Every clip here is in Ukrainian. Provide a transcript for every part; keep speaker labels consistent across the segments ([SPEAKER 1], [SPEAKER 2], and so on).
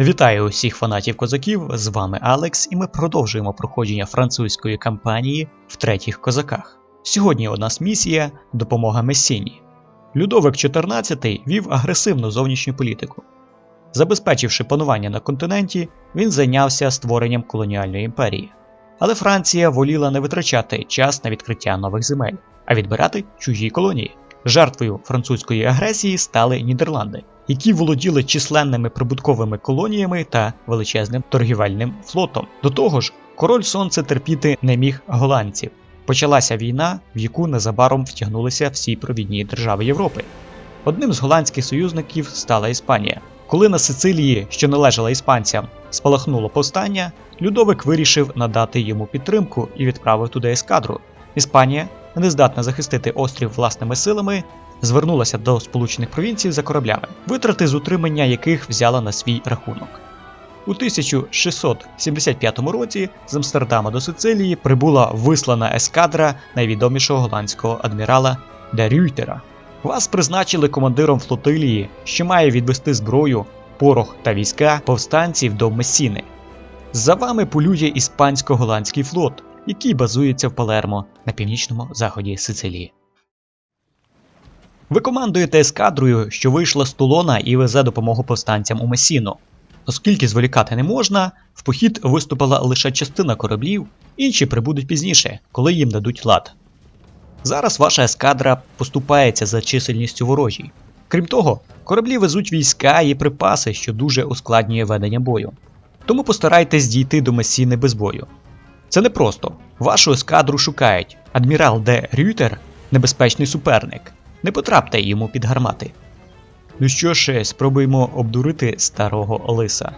[SPEAKER 1] Вітаю усіх фанатів козаків, з вами Алекс, і ми продовжуємо проходження французької кампанії в третіх козаках. Сьогодні у нас місія допомога Месіні. Людовик XIV вів агресивну зовнішню політику. Забезпечивши панування на континенті, він зайнявся створенням колоніальної імперії. Але Франція воліла не витрачати час на відкриття нових земель, а відбирати чужі колонії. Жертвою французької агресії стали Нідерланди, які володіли численними прибутковими колоніями та величезним торгівельним флотом. До того ж, король сонце терпіти не міг голландців. Почалася війна, в яку незабаром втягнулися всі провідні держави Європи. Одним з голландських союзників стала Іспанія. Коли на Сицилії, що належала іспанцям, спалахнуло повстання, Людовик вирішив надати йому підтримку і відправив туди ескадру. Іспанія, не здатна захистити острів власними силами, звернулася до Сполучених Провінцій за кораблями, витрати з утримання яких взяла на свій рахунок. У 1675 році з Амстердама до Сицилії прибула вислана ескадра найвідомішого голландського адмірала Де Рюйтера. Вас призначили командиром флотилії, що має відвести зброю, порох та війська повстанців до Месіни. За вами полює іспансько-голландський флот, який базується в Палермо на північному заході Сицилії. Ви командуєте ескадрою, що вийшла з Тулона і везе допомогу повстанцям у Месіну. Оскільки зволікати не можна, в похід виступила лише частина кораблів, інші прибудуть пізніше, коли їм дадуть лад. Зараз ваша ескадра поступається за чисельністю ворожій. Крім того, кораблі везуть війська і припаси, що дуже ускладнює ведення бою. Тому постарайтесь дійти до Месіни без бою. Це непросто. Вашу ескадру шукають. Адмірал Де Рютер небезпечний суперник. Не потрапте йому під гармати. Ну що ж, спробуємо обдурити старого лиса.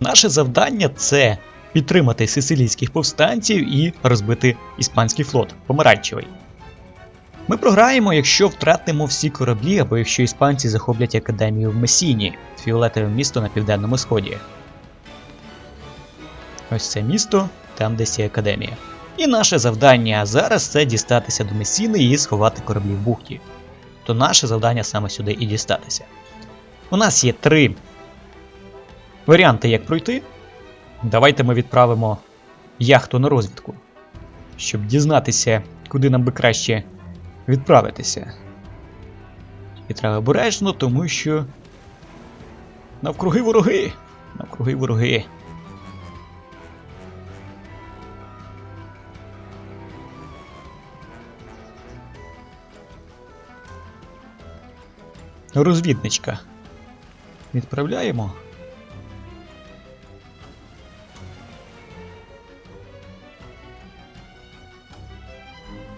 [SPEAKER 1] Наше завдання це підтримати сицилійських повстанців і розбити іспанський флот помаранчевий. Ми програємо, якщо втратимо всі кораблі, або якщо іспанці захоплять академію в Месіні, фіолетове місто на південному сході. Ось це місто, там десь є академія. І наше завдання зараз це дістатися до Месіни і сховати кораблі в бухті. То наше завдання саме сюди і дістатися. У нас є три варіанти, як пройти. Давайте ми відправимо яхту на розвідку, щоб дізнатися, куди нам би краще відправитися. І треба обережно, тому що. Навкруги вороги! Навкруги вороги. Розвідничка. Відправляємо.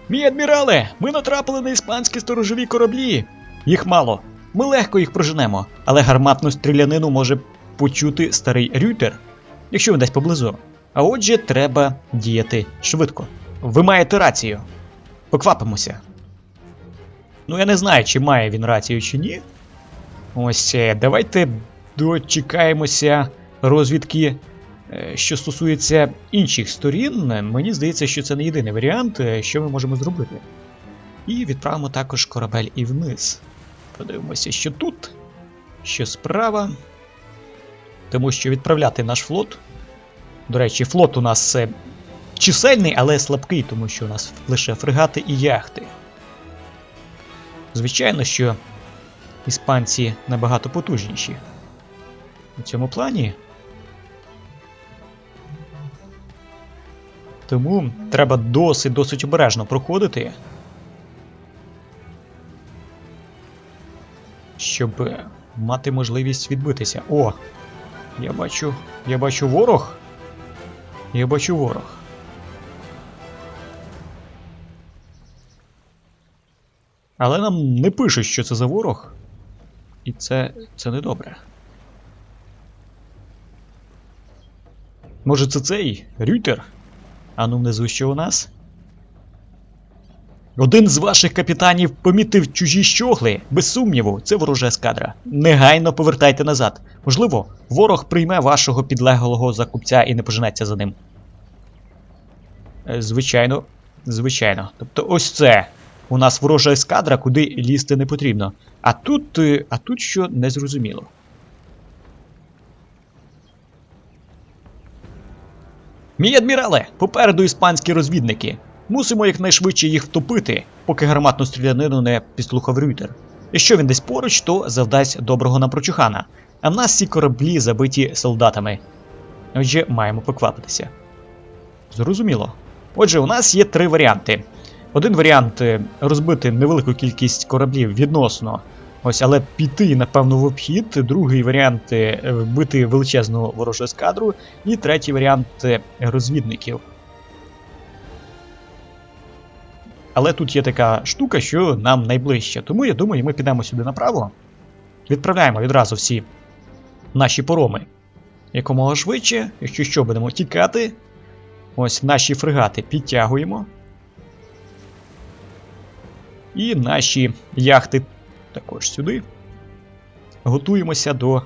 [SPEAKER 1] Мій адмірале, ми натрапили на іспанські сторожові кораблі. Їх мало. Ми легко їх проженемо, але гарматну стрілянину може почути старий Рютер, якщо він десь поблизу. А отже, треба діяти швидко. Ви маєте рацію. Поквапимося. Ну, я не знаю, чи має він рацію чи ні. Ось, е, давайте дочекаємося розвідки, е, що стосується інших сторін. Мені здається, що це не єдиний варіант, е, що ми можемо зробити. І відправимо також корабель і вниз. Подивимося, що тут, що справа. Тому що відправляти наш флот. До речі, флот у нас чисельний, але слабкий, тому що у нас лише фрегати і яхти. Звичайно, що іспанці набагато потужніші. У цьому плані. Тому треба досить досить обережно проходити. Щоб мати можливість відбитися. О! Я бачу. Я бачу ворог. Я бачу ворог. Але нам не пишуть, що це за ворог. І це. це не добре. Може, це цей Рютер? А ну внизу що у нас? Один з ваших капітанів помітив чужі щогли. Без сумніву, це ворожа ескадра. Негайно повертайте назад. Можливо, ворог прийме вашого підлеглого закупця і не поженеться за ним. Е, Звичайно, звичайно. Тобто, ось це. У нас ворожа ескадра, куди лізти не потрібно. А тут е, а тут що незрозуміло. Мій адмірале, попереду іспанські розвідники. Мусимо якнайшвидше їх втопити, поки гарматну стрілянину не підслухав Рютер. Якщо він десь поруч, то завдасть доброго нам прочухана. А в нас всі кораблі забиті солдатами. Отже, маємо поквапитися. Зрозуміло. Отже, у нас є три варіанти: один варіант е, розбити невелику кількість кораблів відносно. Ось, але піти, напевно, в обхід. Другий варіант е, вбити величезну ворожу ескадру. І третій варіант е, розвідників. Але тут є така штука, що нам найближче. Тому я думаю, ми підемо сюди направо. Відправляємо відразу всі наші пороми якомога швидше. Якщо що, будемо тікати. Ось наші фрегати підтягуємо. І наші яхти також сюди. Готуємося до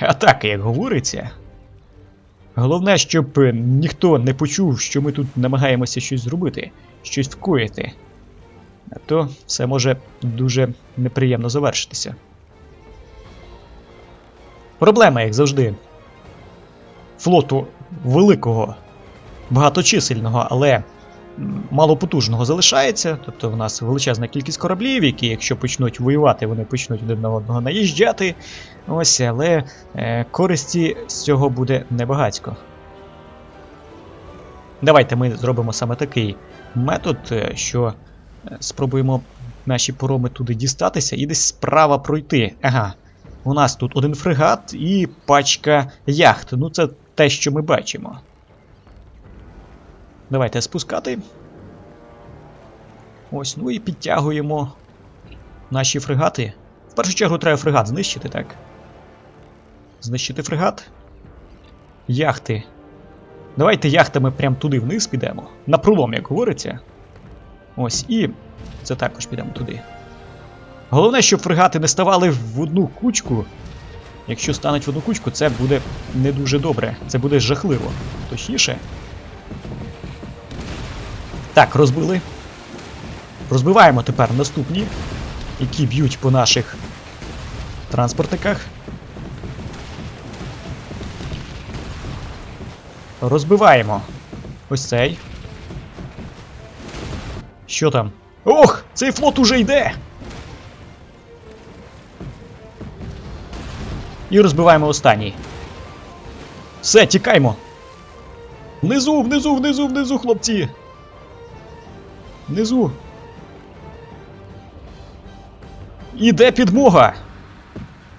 [SPEAKER 1] атаки, як говориться. Головне, щоб ніхто не почув, що ми тут намагаємося щось зробити, щось вкоїти. А то все може дуже неприємно завершитися. Проблема, як завжди, флоту великого, багаточисельного, але малопотужного залишається. Тобто в нас величезна кількість кораблів, які, якщо почнуть воювати, вони почнуть один на одного наїжджати. Ось, але е, користі з цього буде небагацько. Давайте ми зробимо саме такий метод, е, що е, спробуємо наші пороми туди дістатися і десь справа пройти. Ага. У нас тут один фрегат і пачка яхт. Ну, це те, що ми бачимо. Давайте спускати. Ось, ну і підтягуємо наші фрегати. В першу чергу треба фрегат знищити, так? Знищити фрегат. Яхти. Давайте яхтами прямо туди вниз підемо. На пролом, як говориться. Ось, і це також підемо туди. Головне, щоб фрегати не ставали в одну кучку. Якщо стануть в одну кучку, це буде не дуже добре. Це буде жахливо. Точніше. Так, розбили. Розбиваємо тепер наступні, які б'ють по наших транспортниках. Розбиваємо. Ось цей. Що там? Ох! Цей флот уже йде! І розбиваємо останній. Все, тікаймо. Внизу, внизу, внизу, внизу, хлопці. Внизу. Іде підмога.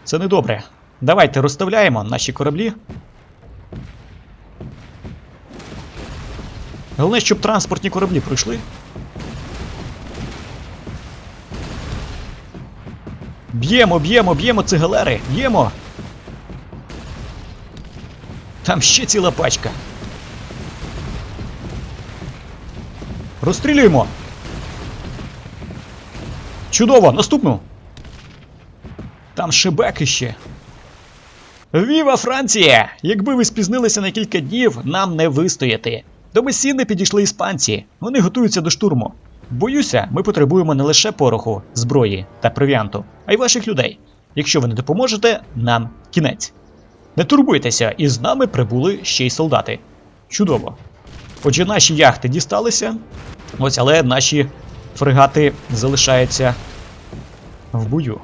[SPEAKER 1] Це недобре. Давайте розставляємо наші кораблі. Головне, щоб транспортні кораблі пройшли. Б'ємо, б'ємо, б'ємо ці галери, б'ємо. Там ще ціла пачка. Розстрілюємо. Чудово, наступну. Там шибеки ще. Віва Франція! Якби ви спізнилися на кілька днів, нам не вистояти. До Месіни підійшли іспанці. Вони готуються до штурму. Боюся, ми потребуємо не лише пороху, зброї та провіанту, а й ваших людей. Якщо ви не допоможете, нам кінець. Не турбуйтеся, із нами прибули ще й солдати. Чудово. Отже, наші яхти дісталися. Ось, але наші фрегати залишаються в бою.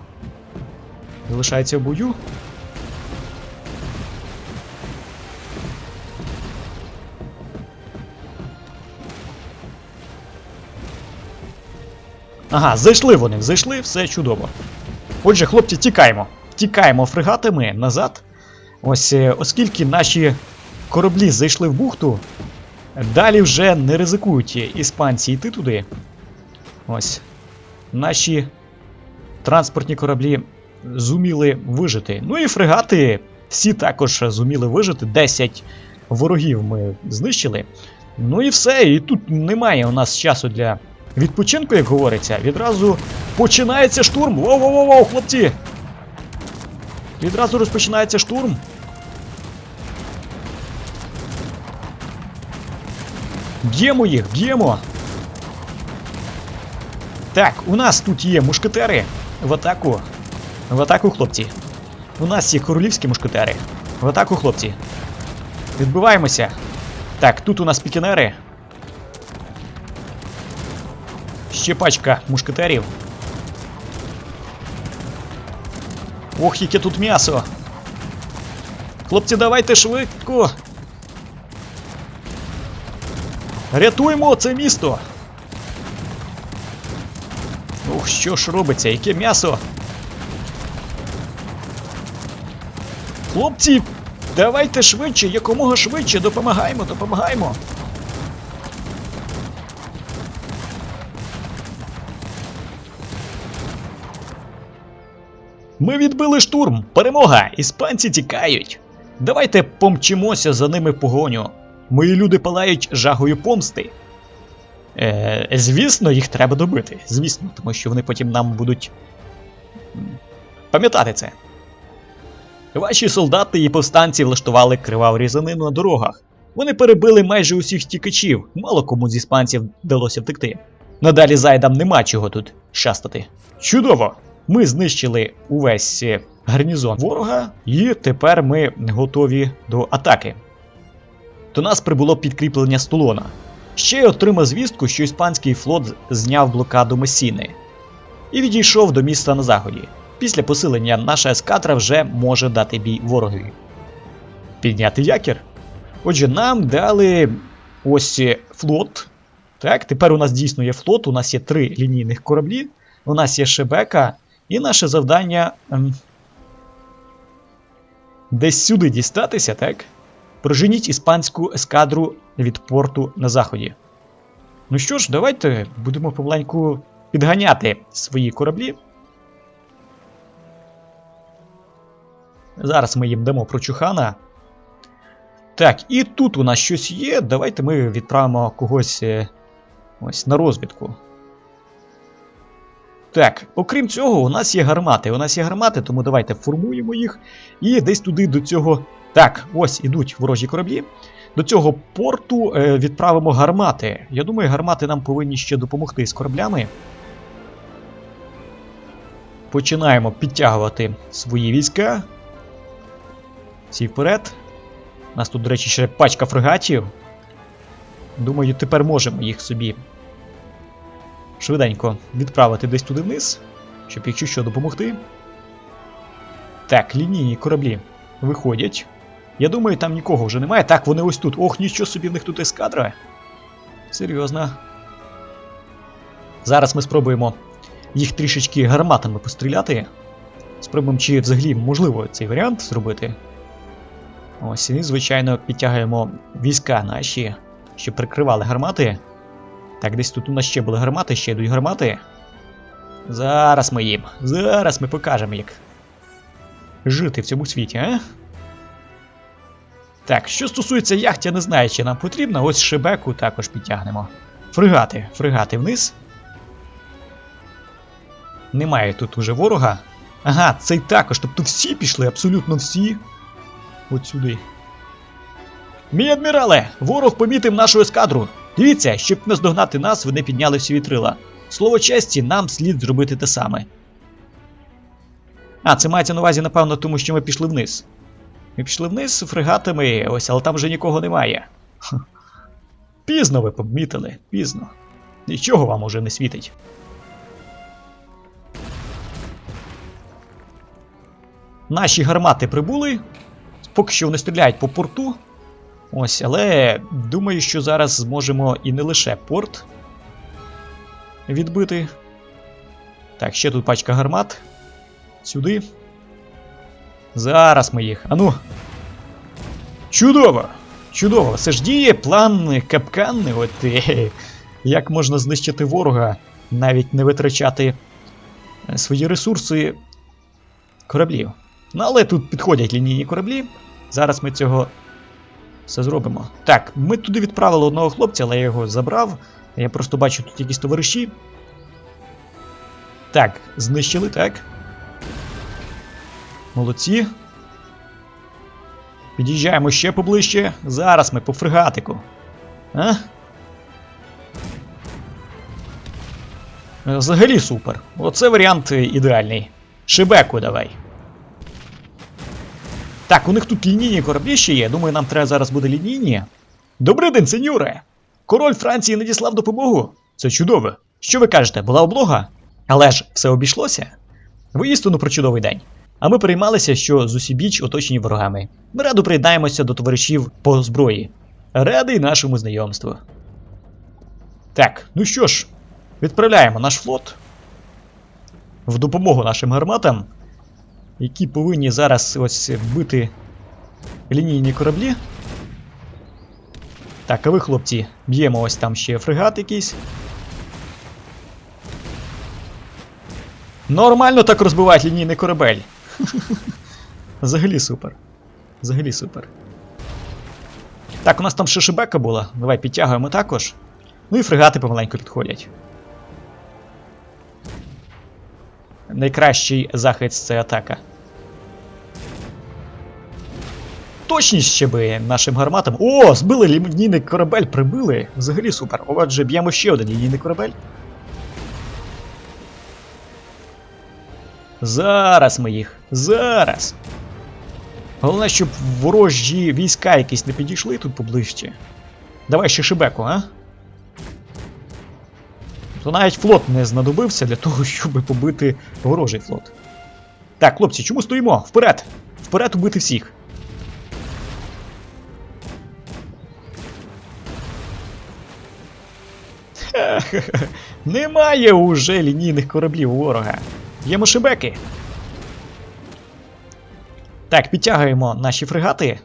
[SPEAKER 1] Залишаються в бою. Ага, зайшли вони, зайшли, все чудово. Отже, хлопці, тікаємо. Тікаємо фрегатами назад. Ось, е, оскільки наші кораблі зайшли в бухту, далі вже не ризикують іспанці йти туди. Ось. Наші транспортні кораблі зуміли вижити. Ну і фрегати всі також зуміли вижити. 10 ворогів ми знищили. Ну і все, і тут немає у нас часу для відпочинку, як говориться. Відразу починається штурм. Воу-воу-воу, хлопці! Відразу розпочинається штурм. Б'ємо їх, б'ємо. Так, у нас тут є мушкетери. В атаку. В атаку, хлопці. У нас є королівські мушкетери. В атаку, хлопці. Відбиваємося. Так, тут у нас пікінери. Ще пачка мушкетерів. Ох, яке тут м'ясо. Хлопці, давайте швидко. Рятуємо це місто. Ох, що ж робиться, яке м'ясо. Хлопці, давайте швидше, якомога швидше, допомагаємо, допомагаємо. Ми відбили штурм. Перемога! Іспанці тікають. Давайте помчимося за ними погоню. Мої люди палають жагою помсти. Е, звісно, їх треба добити. Звісно, тому що вони потім нам будуть пам'ятати це. Ваші солдати і повстанці влаштували криваву різанину на дорогах. Вони перебили майже усіх тікачів, мало кому з іспанців вдалося втекти. Надалі зайдам нема чого тут щастати. Чудово! Ми знищили увесь е, гарнізон ворога, і тепер ми готові до атаки. До нас прибуло підкріплення з Тулона. Ще й отримав звістку, що іспанський флот зняв блокаду Месіни і відійшов до міста на заході. Після посилення наша ескадра вже може дати бій ворогові. Підняти якір. Отже, нам дали ось флот. Так, тепер у нас дійсно є флот, у нас є три лінійних кораблі, у нас є Шебека, і наше завдання ем, десь сюди дістатися, так? Проженіть іспанську ескадру від порту на заході. Ну що ж, давайте будемо помаленьку підганяти свої кораблі. Зараз ми їм дамо прочухана. Так, і тут у нас щось є. Давайте ми відправимо когось е, ось на розвідку. Так, окрім цього, у нас є гармати. У нас є гармати, тому давайте формуємо їх. І десь туди до цього. Так, ось ідуть ворожі кораблі. До цього порту е, відправимо гармати. Я думаю, гармати нам повинні ще допомогти з кораблями. Починаємо підтягувати свої війська. Всі вперед. У нас тут, до речі, ще пачка фрегатів. Думаю, тепер можемо їх собі швиденько відправити десь туди вниз, щоб якщо що допомогти. Так, лінійні кораблі виходять. Я думаю, там нікого вже немає. Так, вони ось тут. Ох, нічого собі в них тут ескадра. Серйозно. Зараз ми спробуємо їх трішечки гарматами постріляти. Спробуємо, чи взагалі можливо цей варіант зробити. Ось і, звичайно, підтягуємо війська наші, щоб прикривали гармати. Так, десь тут у нас ще були гармати, ще йдуть гармати. Зараз ми їм. Зараз ми покажемо, як жити в цьому світі, а? Так, що стосується яхт, я не знаю, чи нам потрібно. Ось шебеку також підтягнемо. Фрегати, фрегати вниз. Немає тут уже ворога. Ага, цей також. Тобто всі пішли, абсолютно всі. От. Мій адмірале! Ворог помітив нашу ескадру. Дивіться, щоб наздогнати нас, вони підняли всі вітрила. Слово честі, нам слід зробити те саме. А, це мається на увазі, напевно, тому що ми пішли вниз. Ми пішли вниз фрегатами, ось, але там вже нікого немає. Пізно ви помітили, пізно. Нічого вам уже не світить. Наші гармати прибули. Поки що вони стріляють по порту. Ось, але думаю, що зараз зможемо і не лише порт відбити. Так, ще тут пачка гармат. Сюди. Зараз ми їх. Ану. Чудово! Чудово! Це ж діє план капкан. От як можна знищити ворога, навіть не витрачати е, свої ресурси кораблів. Ну, але тут підходять лінійні кораблі. Зараз ми цього все зробимо. Так, ми туди відправили одного хлопця, але я його забрав. Я просто бачу тут якісь товариші. Так, знищили, так. Молодці. Під'їжджаємо ще поближче. Зараз ми по фрегатику. А? Взагалі супер. Оце варіант ідеальний. Шибеку давай. Так, у них тут лінійні кораблі ще є. Думаю, нам треба зараз буде лінійні. Добрий день, сеньоре! Король Франції надіслав допомогу. Це чудово. Що ви кажете, була облога? Але ж все обійшлося? Воістину про чудовий день. А ми переймалися, що зусібіч оточені ворогами. Ми радо приєднаємося до товаришів по зброї. Радий нашому знайомству. Так, ну що ж, відправляємо наш флот в допомогу нашим гарматам, які повинні зараз ось вбити лінійні кораблі. Так, а ви, хлопці, б'ємо ось там ще фрегат якийсь. Нормально так розбивають лінійний корабель. Взагалі супер. Взагалі супер. Так, у нас там ще шибека була. Давай підтягуємо також. Ну і фрегати помаленьку підходять. Найкращий захист це атака. Точність ще би нашим гарматам. О, збили лінійний корабель, прибили. Взагалі супер. Отже, б'ємо ще один лінійний корабель. Зараз ми їх. Зараз. Головне, щоб ворожі війська якісь не підійшли тут поближче. Давай ще шибеку, а? То навіть флот не знадобився для того, щоб побити ворожий флот. Так, хлопці, чому стоїмо? Вперед! Вперед убити всіх. Немає уже лінійних кораблів ворога. Є мошибеки. Так, підтягуємо наші фрегати.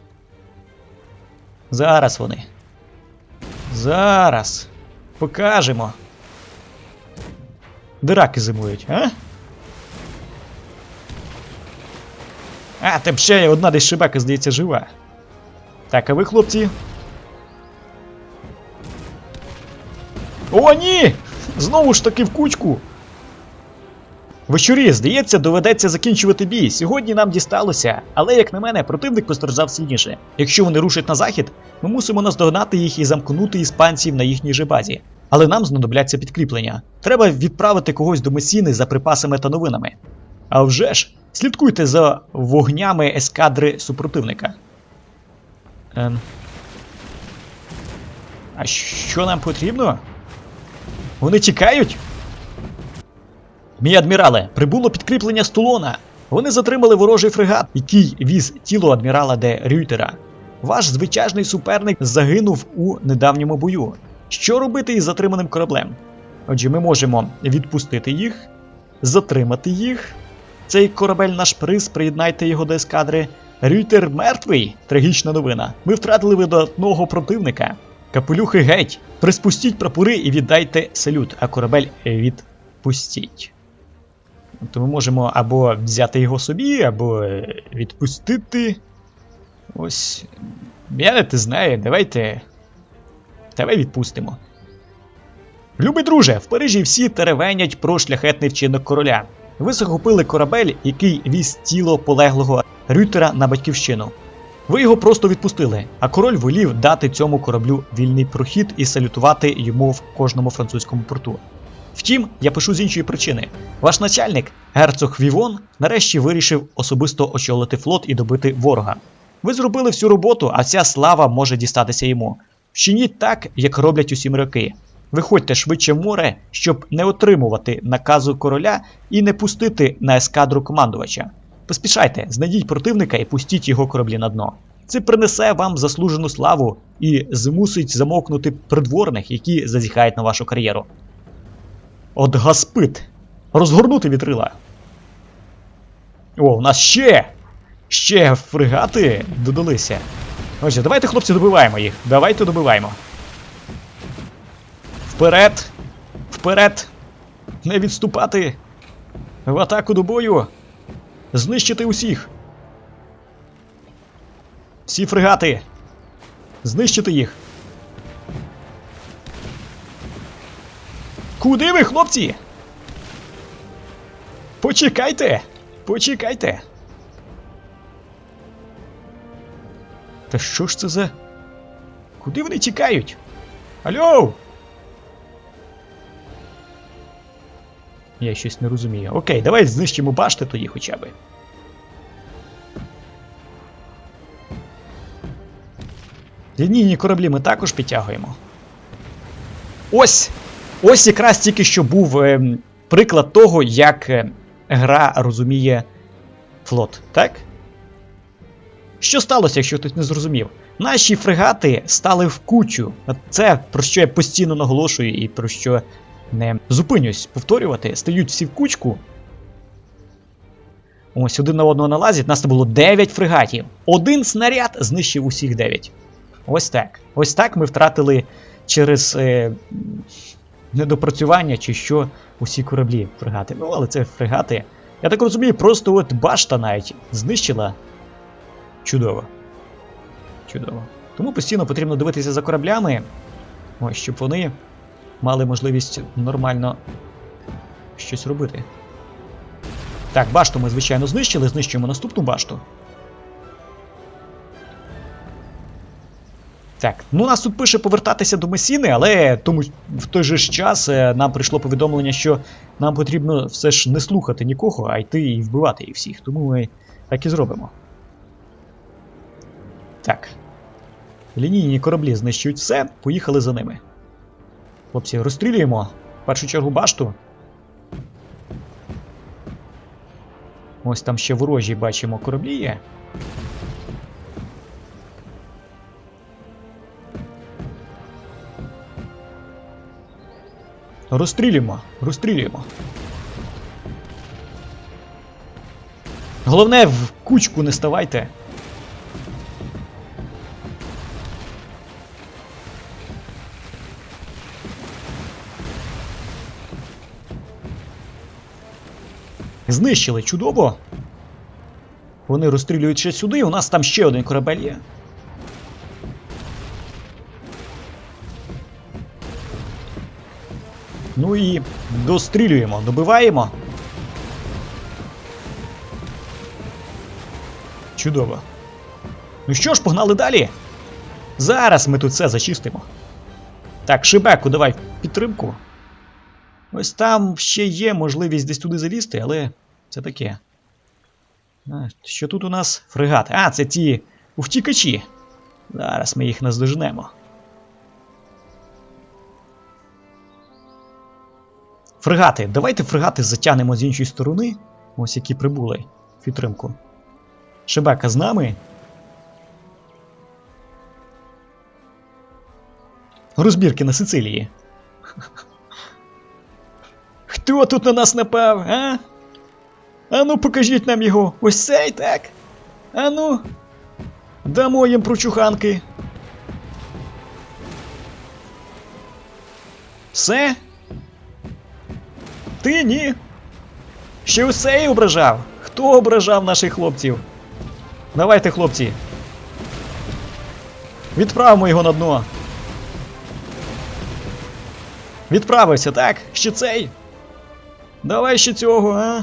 [SPEAKER 1] Зараз вони. Зараз. Покажемо. Де раки зимують, а? А, там ще одна десь шибака, здається, жива. Так, а ви, хлопці? О, ні! Знову ж таки в кучку. Вечорі, здається, доведеться закінчувати бій. Сьогодні нам дісталося, але, як на мене, противник постраждав сильніше. Якщо вони рушать на захід, ми мусимо наздогнати їх і замкнути іспанців на їхній же базі. Але нам знадобляться підкріплення. Треба відправити когось до Месіни за припасами та новинами. А вже ж, слідкуйте за вогнями ескадри супротивника. Ем. А що нам потрібно? Вони тікають? Мій адмірале, прибуло підкріплення з Тулона. Вони затримали ворожий фрегат, який віз тіло адмірала де Рюйтера. Ваш звичайний суперник загинув у недавньому бою. Що робити із затриманим кораблем? Отже, ми можемо відпустити їх, затримати їх. Цей корабель наш приз, приєднайте його до ескадри. Рюйтер мертвий. Трагічна новина. Ми втратили видатного противника. Капелюхи геть. Приспустіть прапори і віддайте салют, а корабель відпустіть. То ми можемо або взяти його собі, або е, відпустити. Ось. Я не знаю, давайте. Давай відпустимо. Любий друже, в Парижі всі теревенять про шляхетний вчинок короля. Ви захопили корабель, який віз тіло полеглого Рютера на батьківщину. Ви його просто відпустили, а король волів дати цьому кораблю вільний прохід і салютувати йому в кожному французькому порту. Втім, я пишу з іншої причини. Ваш начальник, герцог Вівон, нарешті вирішив особисто очолити флот і добити ворога. Ви зробили всю роботу, а вся слава може дістатися йому. Вчиніть так, як роблять усі моряки. Виходьте швидше в море, щоб не отримувати наказу короля і не пустити на ескадру командувача. Поспішайте, знайдіть противника і пустіть його кораблі на дно. Це принесе вам заслужену славу і змусить замовкнути придворних, які зазіхають на вашу кар'єру. От гаспит. Розгорнути вітрила. О, у нас ще! Ще фрегати додалися. Отже, давайте, хлопці, добиваємо їх. Давайте добиваємо. Вперед! Вперед! Не відступати! В атаку до бою! Знищити усіх! Всі фрегати! Знищити їх! Куди ви, хлопці? Почекайте! Почекайте! Та що ж це за. Куди вони тікають? Алло! Я щось не розумію. Окей, давай знищимо башти тоді хоча би. Лінійні кораблі ми також підтягуємо. Ось! Ось якраз тільки що був ем, приклад того, як е, гра розуміє флот, так? Що сталося, якщо хтось не зрозумів? Наші фрегати стали в кучу. Це про що я постійно наголошую і про що не зупинюсь повторювати. Стають всі в кучку. Ось один на одного налазять. Нас було 9 фрегатів. Один снаряд знищив усіх 9. Ось так. Ось так ми втратили через е, недопрацювання чи що усі кораблі фрегати. Ну, але це фрегати. Я так розумію, просто от башта навіть знищила. Чудово. Чудово. Тому постійно потрібно дивитися за кораблями, ось, щоб вони мали можливість нормально щось робити. Так, башту ми, звичайно, знищили, знищуємо наступну башту. Так, ну нас тут пише повертатися до Месіни, але тому в той же ж час е, нам прийшло повідомлення, що нам потрібно все ж не слухати нікого, а йти і вбивати їх всіх. Тому ми так і зробимо. Так. Лінійні кораблі знищують все, поїхали за ними. Хлопці, розстрілюємо в першу чергу башту. Ось там ще ворожі бачимо кораблі є. Розстрілюємо, розстрілюємо. Головне, в кучку не ставайте. Знищили чудово. Вони розстрілюють ще сюди, у нас там ще один корабель є. Ну і дострілюємо, добиваємо. Чудово. Ну що ж, погнали далі. Зараз ми тут все зачистимо. Так, Шибеку, давай підтримку. Ось там ще є можливість десь туди залізти, але це таке. Що тут у нас? Фрегати. А, це ті втікачі. Зараз ми їх наздоженемо. Фрегати. Давайте фрегати затягнемо з іншої сторони. Ось які прибули в підтримку. Шебека з нами. Розбірки на Сицилії. Хто тут на нас напав, а? Ану, покажіть нам його. Ось цей, так? Ану. Дамо їм прочуханки. Все? Ти ні? Ще ось цей ображав? Хто ображав наших хлопців? Давайте, хлопці. Відправимо його на дно. Відправився, так? Ще цей? Давай ще цього, а?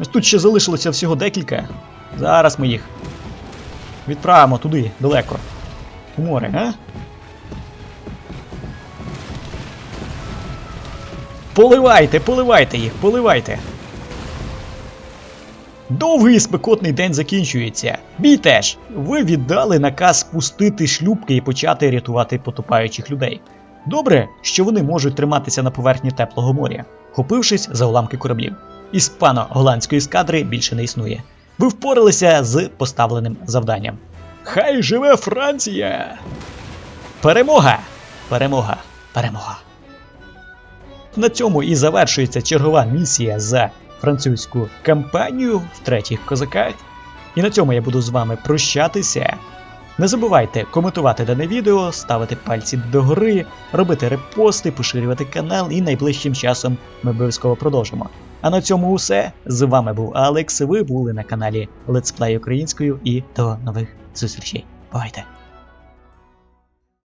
[SPEAKER 1] Ось тут ще залишилося всього декілька. Зараз ми їх відправимо туди, далеко. У море, а? Поливайте, поливайте їх, поливайте. Довгий спекотний день закінчується. Бій теж. Ви віддали наказ спустити шлюбки і почати рятувати потопаючих людей. Добре, що вони можуть триматися на поверхні теплого моря, хопившись за уламки кораблів. Іспано-голландської ескадри більше не існує. Ви впоралися з поставленим завданням. Хай живе Франція! Перемога! Перемога! Перемога! На цьому і завершується чергова місія за французьку кампанію в третіх козаках. І на цьому я буду з вами прощатися. Не забувайте коментувати дане відео, ставити пальці догори, робити репости, поширювати канал, і найближчим часом ми обов'язково продовжимо. А на цьому усе. З вами був Алекс. Ви були на каналі Let's Play українською і до нових зустрічей. Бувайте!